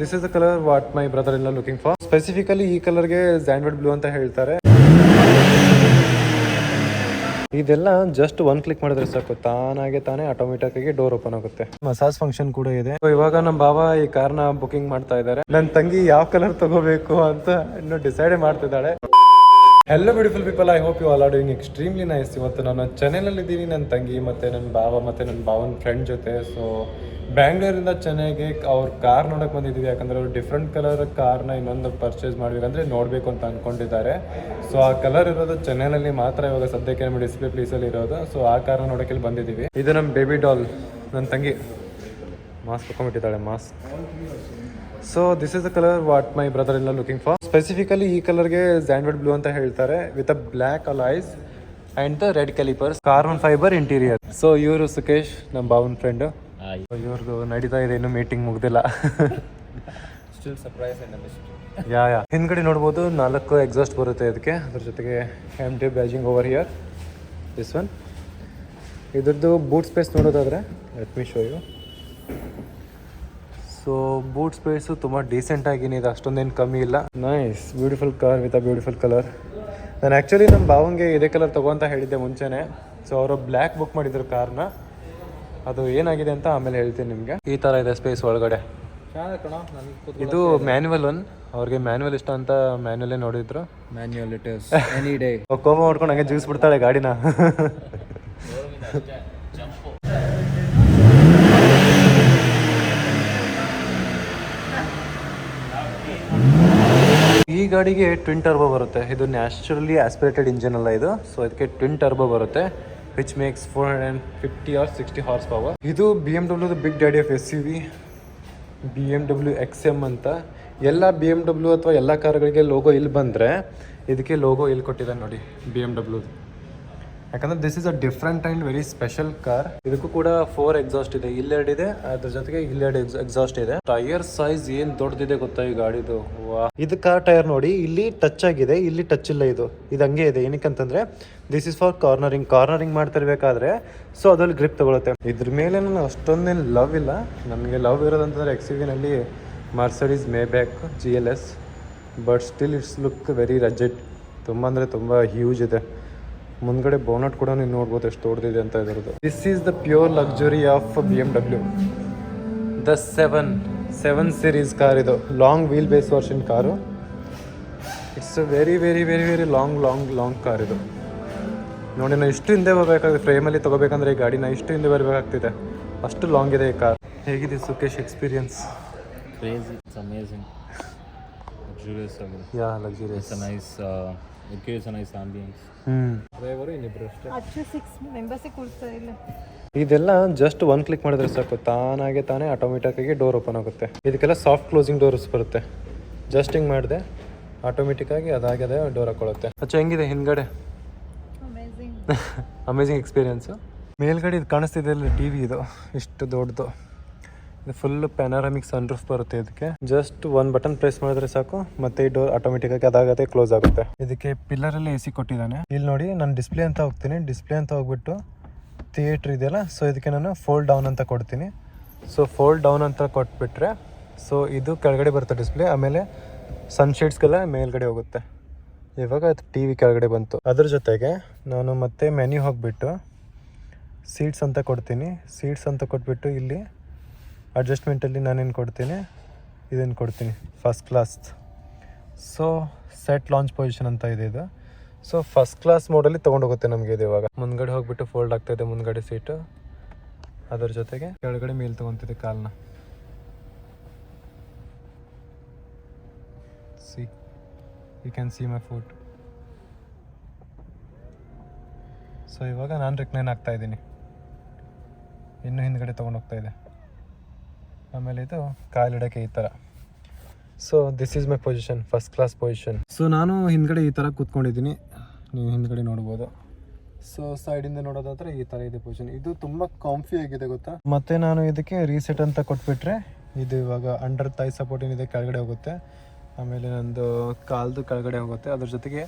This is the colour what my brother ಎಲ್ಲ looking for specifically ಈ ಕಲರ್ಗೆ ಸ್ಯಾಂಡ್ವಿಡ್ blue ಅಂತ ಹೇಳ್ತಾರೆ. ಇದೆಲ್ಲ ಜಸ್ಟ್ ಒನ್ ಕ್ಲಿಕ್ ಮಾಡಿದ್ರೆ ಸಾಕು. ತಾನಾಗೆ ತಾನೇ ಆಟೋಮೆಟಿಕ್ ಆಗಿ ಡೋರ್ ಓಪನ್ ಆಗುತ್ತೆ. ಮಸಾಜ್ ಫಂಕ್ಷನ್ ಕೂಡ ಇದೆ. ಇವಾಗ ನಮ್ ಬಾಬಾ ಈ ಕಾರ್ನ ಬುಕಿಂಗ್ ಮಾಡ್ತಾ ಇದ್ದಾರೆ. ನನ್ನ ತಂಗಿ ಯಾವ ಕಲರ್ ತಗೋಬೇಕು ಅಂತ ಇನ್ನು ಡಿಸೈಡ್ ಮಾಡ್ತಿದ್ದಾಳೆ. Hello beautiful people I hope you all are doing extremely nice ಇವತ್ತು ನಾನು ಚೆನ್ನೈನಲ್ಲಿ ಇದ್ದೀನಿ ನನ್ನ ತಂಗಿ ಮತ್ತು ನನ್ನ ಬಾವ ಮತ್ತು ನನ್ನ ಬಾವನ ಫ್ರೆಂಡ್ ಜೊತೆ. ಸೊ ಬ್ಯಾಂಗ್ಳೂರಿಂದ ಚೆನ್ನೈಗೆ ಅವ್ರ ಕಾರ್ ನೋಡಕ್ಕೆ ಬಂದಿದ್ದೀವಿ ಯಾಕಂದರೆ ಅವ್ರು ಡಿಫ್ರೆಂಟ್ ಕಲರ್ ಕಾರ್ನ ಇನ್ನೊಂದು ಪರ್ಚೇಸ್ ಮಾಡಬೇಕಂದ್ರೆ ನೋಡಬೇಕು ಅಂತ ಅಂದ್ಕೊಂಡಿದ್ದಾರೆ ಸೊ ಆ ಕಲರ್ ಇರೋದು ಚೆನ್ನೈನಲ್ಲಿ ಮಾತ್ರ ಇವಾಗ ಸದ್ಯಕ್ಕೆ ನಮ್ಮ ಡಿಸ್ಪ್ಲೇ ಪ್ಲೇಸಲ್ಲಿ ಇರೋದು. ಸೊ ಆ ಕಾರ್ನ ನೋಡೋಕೆ ಇಲ್ಲಿ ಬಂದಿದ್ದೀವಿ ಇದು ನಮ್ಮ ಬೇಬಿ ಡಾಲ್ ನನ್ನ ತಂಗಿ. Mask ಹಾಕೊಂಡ್ಬಿಟ್ಟಿದ್ದಾಳೆ mask so this is the colour what my brother ಇಲ್ಲ ಲುಕಿಂಗ್ ಫಾರ್ ಸ್ಪೆಸಿಫಿಕಲಿ ಈ ಕಲರ್ಗೆ ಜ್ಯಾಂಡ್ವೆಡ್ ಬ್ಲೂ ಅಂತ ಹೇಳ್ತಾರೆ with a black alloys and the red calipers carbon fibre interior so ಇವರು ಸುಕೇಶ್ ನಮ್ಮ ಬಾವನ್ ಫ್ರೆಂಡ್ ಇವ್ರದ್ದು ನಡೀತಾ ಇದೆ ಇನ್ನು ಮೀಟಿಂಗ್ ಮುಗ್ದಿಲ್ಲ. ಸ್ಟಿಲ್ ಸರ್ಪ್ರೈಸ್ ಯಾ ಯಾ ಹಿಂದ್ಗಡೆ ನೋಡ್ಬೋದು ನಾಲ್ಕು ಎಕ್ಸಾಸ್ಟ್ ಬರುತ್ತೆ ಅದಕ್ಕೆ. ಅದ್ರ ಜೊತೆಗೆ M T badging over here this one ಇದ್ರದ್ದು ಬೂಟ್ ಸ್ಪೇಸ್ ನೋಡೋದಾದ್ರೆ let me show you so boot space ತುಂಬ ಡೀಸೆಂಟ್ ಆಗಿನ ಇದೆ. ಅಷ್ಟೊಂದೇನು ಕಮ್ಮಿ ಇಲ್ಲ. Nice beautiful car with a beautiful colour ನಾನು ಆ್ಯಕ್ಚುಲಿ ನಮ್ಮ ಭಾವಂಗೆ ಇದೇ ಕಲರ್ ತಗೋ ಹೇಳಿದ್ದೆ ಮುಂಚೆನೆ. ಸೊ ಅವರು ಬ್ಲ್ಯಾಕ್ ಬುಕ್ ಮಾಡಿದ್ರು ಕಾರ್ನ ಅದು ಏನಾಗಿದೆ ಅಂತ ಆಮೇಲೆ ಹೇಳ್ತೀನಿ ನಿಮಗೆ. ಈ ಥರ ಇದೆ ಸ್ಪೇಸ್ ಒಳಗಡೆ. ಇದು ಮ್ಯಾನ್ಯುವಲ್ ಒನ್ ಅವ್ರಿಗೆ ಮ್ಯಾನ್ಯುವಲ್ ಇಷ್ಟ ಅಂತ ಮ್ಯಾನ್ಯುವಲೇ ನೋಡಿದ್ರು. Manual it is any day ಕೋಪ ಮಾಡ್ಕೊಂಡು ಹಂಗೆ ಜ್ಯೂಸ್ ಬಿಡ್ತಾಳೆ ಗಾಡಿನ. ಗಾಡಿಗೆ ಟ್ವಿನ್ ಟರ್ಬೋ ಬರುತ್ತೆ. ಇದು ನ್ಯಾಚುರಲಿ ಆಸ್ಪಿರೇಟೆಡ್ ಇಂಜಿನ್ ಅಲ್ಲ ಇದು. ಸೊ ಇದಕ್ಕೆ ಟ್ವಿನ್ ಟರ್ಬೋ ಬರುತ್ತೆ which makes four hundred fifty or sixty horse power ಇದು B M W big daddy of S U V B M W X M ಅಂತ. ಎಲ್ಲ B M W ಅಥವಾ ಎಲ್ಲ ಕಾರ್ಗಳಿಗೆ logo ಇಲ್ಲಿ ಬಂದರೆ, ಇದಕ್ಕೆ ಲೋಗೋ ಇಲ್ಲಿ ಕೊಟ್ಟಿದ್ದಾರೆ ನೋಡಿ ಬಿ ಎಂ ಡಬ್ಲ್ಯೂ ಯಾಕಂದ್ರೆ this is a different and very special car ಇದಕ್ಕೂ ಕೂಡ ಫೋರ್ ಎಕ್ಸಾಸ್ಟ್ ಇದೆ. ಇಲ್ಲೆರಡು ಇದೆ, ಅದ್ರ ಜೊತೆಗೆ ಇಲ್ಲೆರಡು ಎಕ್ಸಾಸ್ಟ್ ಇದೆ. ಟೈರ್ ಸೈಜ್ ಏನ್ ದೊಡ್ಡದಿದೆ ಗೊತ್ತಾ ಈ ಗಾಡಿದು? ಇದು ಕಾರ್ ಟೈರ್ ನೋಡಿ, ಇಲ್ಲಿ ಟಚ್ ಆಗಿದೆ, ಇಲ್ಲಿ ಟಚ್ ಇಲ್ಲ ಇದು. ಇದು ಹಂಗೆ ಇದೆ. ಏನಕ್ಕಂತಂದ್ರೆ this is for cornering cornering ಮಾಡ್ತಿರ್ಬೇಕಾದ್ರೆ so ಅದ್ರಲ್ಲಿ ಗ್ರಿಪ್ ತಗೊಳುತ್ತೆ. ಇದ್ರ ಮೇಲೆ ನಾನು ಅಷ್ಟೊಂದೇನು ಲವ್ ಇಲ್ಲ. ನಮಗೆ ಲವ್ ಇರೋದಂತಂದ್ರೆ ಎಕ್ಸ್ನಲ್ಲಿ Mercedes Maybach G L S but still it's look very rugged ತುಂಬ ಅಂದರೆ ತುಂಬ ಹ್ಯೂಜ್ ಇದೆ. ಮುಂದ್ಗಡೆ ಬೋನಟ್ ಕೂಡ ನೀವು ನೋಡ್ಬೋದು ಎಷ್ಟು ದೊಡ್ಡದಿದೆ ಅಂತ ಇದರದ್ದು. This is the pure luxury of B M W the seven seven series car ಇದು. Long wheel base version car it's very very very very long long long car ಇದು. ನೋಡಿ ನಾವು ಇಷ್ಟು ಹಿಂದೆ ಬರಬೇಕಾಗುತ್ತೆ ಫ್ರೇಮಲ್ಲಿ ತೊಗೋಬೇಕಂದ್ರೆ ಈ ಗಾಡಿನ ಇಷ್ಟು ಹಿಂದೆ ಬರಬೇಕಾಗ್ತಿದೆ. ಅಷ್ಟು ಲಾಂಗ್ ಇದೆ ಈ ಕಾರ್ ಹೇಗಿದೆ Sukesh experience crazy it's amazing luxurious ಆಗಿದೆ yeah luxurious it's a nice it gives a nice ambience hmm driver ಇನ್ನಿಬ್ರು ಅಷ್ಟೇ. ಅಚ್ಚು ಸಿಕ್ಸ್ ಇಲ್ಲ. ಇದೆಲ್ಲ ಜಸ್ಟ್ ಒನ್ ಕ್ಲಿಕ್ ಮಾಡಿದ್ರೆ ಸಾಕು. ತಾನಾಗೆ ತಾನೇ ಆಟೋಮೆಟಿಕ್ ಆಗಿ ಡೋರ್ ಓಪನ್ ಆಗುತ್ತೆ. ಇದಕ್ಕೆಲ್ಲ ಸಾಫ್ಟ್ ಕ್ಲೋಸಿಂಗ್ ಡೋರ್ಸ್ ಬರುತ್ತೆ. ಜಸ್ಟ್ ಹಿಂಗೆ ಮಾಡಿದೆ ಆಟೋಮೆಟಿಕ್ ಆಗಿ ಅದಾಗದೆ ಡೋರ್ ಹಾಕೊಳ್ಳುತ್ತೆ. ಅಚ್ಚ ಹೆಂಗಿದೆ ಹಿಂದ್ಗಡೆ? ಅಮೇಝಿಂಗ್ ಎಕ್ಸ್ಪೀರಿಯನ್ಸು ಮೇಲ್ಗಡೆ ಇದು ಕಾಣಿಸ್ತಿದೆ ಟಿ ವಿ ಇದು. ಇಷ್ಟು ದೊಡ್ಡದು. ಫುಲ್ ಪ್ಯಾನಾರಾಮಿಕ್ ಸನ್ ರೂಫ್ ಬರುತ್ತೆ ಇದಕ್ಕೆ. ಜಸ್ಟ್ ಒನ್ ಬಟನ್ ಪ್ರೆಸ್ ಮಾಡಿದ್ರೆ ಸಾಕು, ಮತ್ತೆ ಈ ಡೋರ್ ಆಟೋಮೆಟಿಕ್ ಆಗಿ ಅದಾಗತ್ತೆ ಕ್ಲೋಸ್ ಆಗುತ್ತೆ. ಇದಕ್ಕೆ ಪಿಲ್ಲರ್ ಅಲ್ಲಿ ಎಸಿ ಕೊಟ್ಟಿದ್ದಾನೆ. ಇಲ್ಲಿ ನೋಡಿ, ನಾನು ಡಿಸ್ಪ್ಲೇ ಅಂತ ಹೋಗ್ತೀನಿ. ಡಿಸ್ಪ್ಲೇ ಅಂತ ಹೋಗ್ಬಿಟ್ಟು ಥಿಯೇಟ್ರ್ ಇದೆಯಲ್ಲ ಸೊ ಇದಕ್ಕೆ ನಾನು ಫೋಲ್ಡ್ ಡೌನ್ ಅಂತ ಕೊಡ್ತೀನಿ. ಸೊ ಫೋಲ್ಡ್ ಡೌನ್ ಅಂತ ಕೊಟ್ಬಿಟ್ರೆ ಸೊ ಇದು ಕೆಳಗಡೆ ಬರುತ್ತೆ ಡಿಸ್ಪ್ಲೇ ಆಮೇಲೆ ಸನ್ಶೇಡ್ಸ್ಗೆಲ್ಲ ಮೇಲ್ಗಡೆ ಹೋಗುತ್ತೆ. ಇವಾಗ ಅದು ಟಿ ವಿ ಕೆಳಗಡೆ ಬಂತು. ಅದ್ರ ಜೊತೆಗೆ ನಾನು ಮತ್ತೆ ಮೆನ್ಯೂ ಹೋಗ್ಬಿಟ್ಟು ಸೀಟ್ಸ್ ಅಂತ ಕೊಡ್ತೀನಿ. ಸೀಟ್ಸ್ ಅಂತ ಕೊಟ್ಬಿಟ್ಟು ಇಲ್ಲಿ ಅಡ್ಜಸ್ಟ್ಮೆಂಟಲ್ಲಿ ನಾನೇನು ಕೊಡ್ತೀನಿ? ಇದನ್ನು ಕೊಡ್ತೀನಿ? First class so set launch position ಅಂತ ಇದೆ ಇದು. ಸೊ ಫಸ್ಟ್ ಕ್ಲಾಸ್ ಮೋಡಲ್ಲಿ ತೊಗೊಂಡೋಗುತ್ತೆ ನಮಗೆ ಇದು ಇವಾಗ. ಮುಂದ್ಗಡೆ ಹೋಗ್ಬಿಟ್ಟು ಫೋಲ್ಡ್ ಆಗ್ತಾ ಇದೆ ಮುಂದ್ಗಡೆ ಸೀಟು ಅದರ ಜೊತೆಗೆ ಕೆಳಗಡೆ ಮೇಲ್ ತೊಗೊತಿದೆ ಕಾಲನ್ನ see you can see my foot so ಇವಾಗ ನಾನು ರಿಕ್ಲೈನ್ ಆಗ್ತಾ ಇದ್ದೀನಿ. ಇನ್ನೂ ಹಿಂದ್ಗಡೆ ತೊಗೊಂಡೋಗ್ತಾ ಇದೆ. ಆಮೇಲೆ ಇದು ಕಾಲಿಡಕ್ಕೆ ಈ ಥರ. So this is my position first class position so ನಾನು ಹಿಂದ್ಗಡೆ ಈ ಥರ ಕೂತ್ಕೊಂಡಿದ್ದೀನಿ. ನೀವು ಹಿಂದ್ಗಡೆ ನೋಡ್ಬೋದು. ಸೊ ಸೈಡಿಂದ ನೋಡೋದಾದ್ರೆ ಈ ಥರ ಇದೆ ಪೊಸಿಷನ್ ಇದು ತುಂಬ ಕಾಂಫಿ ಆಗಿದೆ ಗೊತ್ತಾ? ಮತ್ತೆ ನಾನು ಇದಕ್ಕೆ ರೀಸೆಟ್ ಅಂತ ಕೊಟ್ಬಿಟ್ರೆ, ಇದು ಇವಾಗ ಅಂಡರ್ ತೈ ಸಪೋರ್ಟ್ ಏನಿದೆ ಕೆಳಗಡೆ ಹೋಗುತ್ತೆ. ಆಮೇಲೆ ನಂದು ಕಾಲ್ದು ಕೆಳಗಡೆ ಹೋಗುತ್ತೆ. ಅದ್ರ ಜೊತೆಗೆ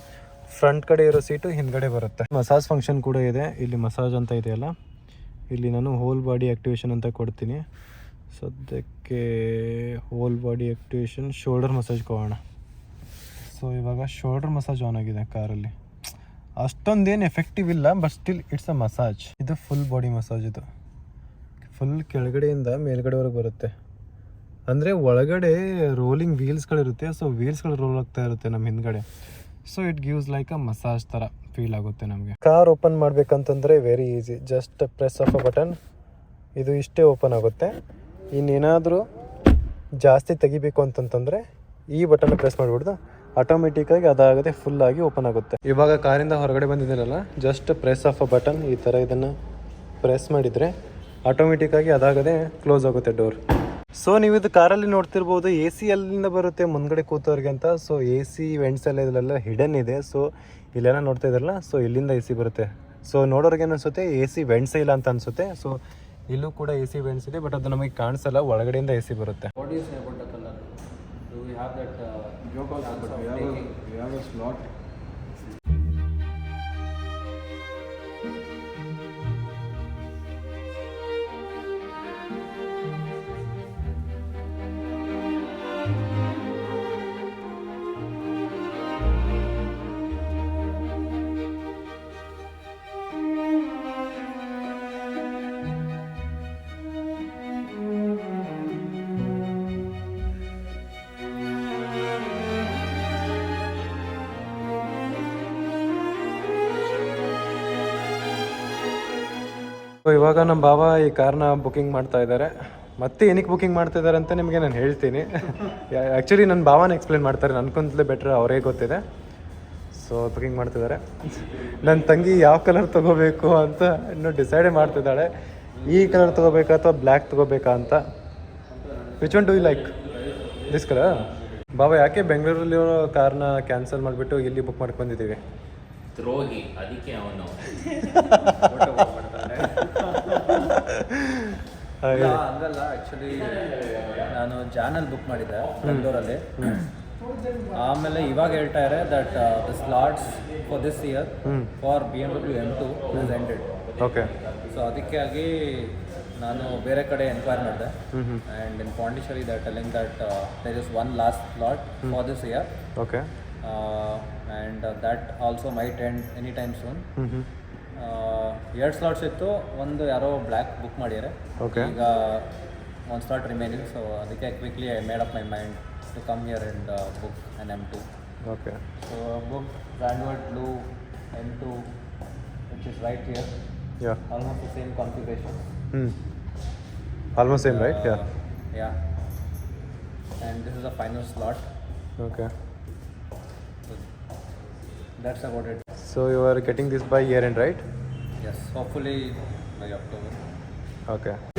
ಫ್ರಂಟ್ ಕಡೆ ಇರೋ ಸೀಟು ಹಿಂದ್ಗಡೆ ಬರುತ್ತೆ. ಮಸಾಜ್ ಫಂಕ್ಷನ್ ಕೂಡ ಇದೆ. ಇಲ್ಲಿ ಮಸಾಜ್ ಅಂತ ಇದೆಯಲ್ಲ. ಇಲ್ಲಿ ನಾನು ಹೋಲ್ ಬಾಡಿ ಆಕ್ಟಿವೇಶನ್ ಅಂತ ಕೊಡ್ತೀನಿ. ಸದ್ಯಕ್ಕೆ whole body activation shoulder massage ಕೊಡೋಣ. ಸೊ ಇವಾಗ ಶೋಲ್ಡರ್ ಮಸಾಜ್ ಆನ್ ಆಗಿದೆ ಕಾರಲ್ಲಿ. ಅಷ್ಟೊಂದೇನು ಎಫೆಕ್ಟಿವ್ ಇಲ್ಲ but still it's a massage ಇದು ಫುಲ್ ಬಾಡಿ ಮಸಾಜ್ ಇದು. ಫುಲ್ ಕೆಳಗಡೆಯಿಂದ ಮೇಲ್ಗಡೆವರೆಗೆ ಬರುತ್ತೆ. ಅಂದರೆ ಒಳಗಡೆ ರೋಲಿಂಗ್ ವೀಲ್ಸ್ಗಳಿರುತ್ತೆ ಸೊ ವೀಲ್ಸ್ಗಳು ರೋಲ್ ಆಗ್ತಾ ಇರುತ್ತೆ ನಮ್ಮ ಹಿಂದ್ಗಡೆ. So it gives like a massage ಥರ ಫೀಲ್ ಆಗುತ್ತೆ ನಮಗೆ. Car open ಮಾಡಬೇಕಂತಂದರೆ very easy just press of a button ಇದು ಇಷ್ಟೇ ಓಪನ್ ಆಗುತ್ತೆ. ಇನ್ನೇನಾದರೂ ಜಾಸ್ತಿ ತೆಗಿಬೇಕು ಅಂತಂತಂದರೆ ಈ ಬಟನ್ ಪ್ರೆಸ್ ಮಾಡಿಬಿಡ್ದು. ಆಟೋಮೆಟಿಕ್ಕಾಗಿ ಅದಾಗದೆ ಫುಲ್ ಆಗಿ ಓಪನ್ ಆಗುತ್ತೆ. ಇವಾಗ ಕಾರಿಂದ ಹೊರಗಡೆ ಬಂದಿದ್ದೀರಲ್ಲ just press of a button ಈ ಥರ ಇದನ್ನು ಪ್ರೆಸ್ ಮಾಡಿದರೆ ಆಟೋಮೆಟಿಕ್ಕಾಗಿ ಅದಾಗದೆ ಕ್ಲೋಸ್ ಆಗುತ್ತೆ ಡೋರ್ ಸೊ ನೀವು ಇದು ಕಾರಲ್ಲಿ ನೋಡ್ತಿರ್ಬೋದು ಎ ಸಿ ಅಲ್ಲಿಂದ ಬರುತ್ತೆ, ಮುಂದ್ಗಡೆ ಕೂತವ್ರಿಗೆ ಅಂತ. ಸೊ ಎ ಸಿ ವೆಂಟ್ಸ್ ಎಲ್ಲ ಇದೆಲ್ಲ ಹಿಡನ್ ಇದೆ. ಸೊ ಇಲ್ಲೆಲ್ಲ ನೋಡ್ತಾ ಇದ್ರಲ್ಲ ಸೊ ಇಲ್ಲಿಂದ ಎ ಸಿ ಬರುತ್ತೆ. ಸೊ ನೋಡೋರಿಗೆ ಏನು ಅನ್ಸುತ್ತೆ ಎ ಸಿ ವೆಂಟ್ಸ್ ಇಲ್ಲ ಅಂತ ಅನ್ಸುತ್ತೆ. ಸೊ ಇಲ್ಲೂ ಕೂಡ ಎ ಸಿ ಬೆನ್ಸ್ ಇದೆ ಬಟ್ ಅದು ನಮಗೆ ಕಾಣಿಸಲ್ಲ ಒಳಗಡೆಯಿಂದ ಎ ಸಿ ಬರುತ್ತೆ. ಇವಾಗ ನಮ್ಮ ಬಾಬಾ ಈ ಕಾರ್ನ ಬುಕಿಂಗ್ ಮಾಡ್ತಾ ಇದ್ದಾರೆ ಮತ್ತೆ ಏನಕ್ಕೆ ಬುಕಿಂಗ್ ಮಾಡ್ತಾ ಇದ್ದಾರೆ ಅಂತ ನಿಮಗೆ ನಾನು ಹೇಳ್ತೀನಿ. ಆ್ಯಕ್ಚುಲಿ ನನ್ನ ಭಾವನ ಎಕ್ಸ್ಪ್ಲೇನ್ ಮಾಡ್ತಾರೆ. ನನ್ಕೊಂತಲೇ ಬೆಟ್ರ್ ಅವರೇ ಗೊತ್ತಿದೆ. ಸೊ ಬುಕಿಂಗ್ ಮಾಡ್ತಿದ್ದಾರೆ ನನ್ನ ತಂಗಿ ಯಾವ ಕಲರ್ ತೊಗೋಬೇಕು ಅಂತ ಇನ್ನೂ ಡಿಸೈಡೇ ಮಾಡ್ತಿದ್ದಾಳೆ. ಈ ಕಲರ್ ತೊಗೋಬೇಕಾ ಅಥವಾ ಬ್ಲ್ಯಾಕ್ ತೊಗೋಬೇಕಾ ಅಂತ. Which one do you like this colour ಬಾಬಾ ಯಾಕೆ ಬೆಂಗಳೂರಲ್ಲಿರೋ ಕಾರ್ನ ಕ್ಯಾನ್ಸಲ್ ಮಾಡಿಬಿಟ್ಟು ಇಲ್ಲಿ ಬುಕ್ ಮಾಡ್ಕೊಂಡು ಬಂದಿದ್ದೀವಿ? ದ್ರೋಹಿ ಅದಕ್ಕೆ ಅವನು. ಹಾಗೆ. ಹಂಗಲ್ಲ ಆ್ಯಕ್ಚುಲಿ ನಾನು ಜಾನಲ್ಲಿ ಬುಕ್ ಮಾಡಿದ್ದೆ ಬೆಂಗ್ಳೂರಲ್ಲಿ. ಆಮೇಲೆ ಇವಾಗ ಹೇಳ್ತಾ ಇದ್ದಾರೆ that the slots for this year for B M W M two is ended okay so ಅದಕ್ಕಾಗಿ ನಾನು ಬೇರೆ ಕಡೆ ಎನ್ಕ್ವೈರ್ ಮಾಡಿದೆ. And in Pondicherry that telling that there is one last slot for this year okay and that also my tend any time soon ಎರಡು slots ಇತ್ತು ಒಂದು ಯಾರೋ black book ಮಾಡಿದ್ದಾರೆ ಓಕೆ ಈಗ ಒಂದು ಸ್ಲಾಟ್ ರಿಮೈನಿಂಗ್ ಸೊ ಅದಕ್ಕೆ quickly I made up my mind to come here and book an M two okay so book Zandvoort blue M two which is right here yeah almost the same configuration Hmm. Almost same, right? Yeah. Yeah. And this is the final slot. Okay. So that's about it. So you are getting this by year end, right? Yes, hopefully by October. Okay.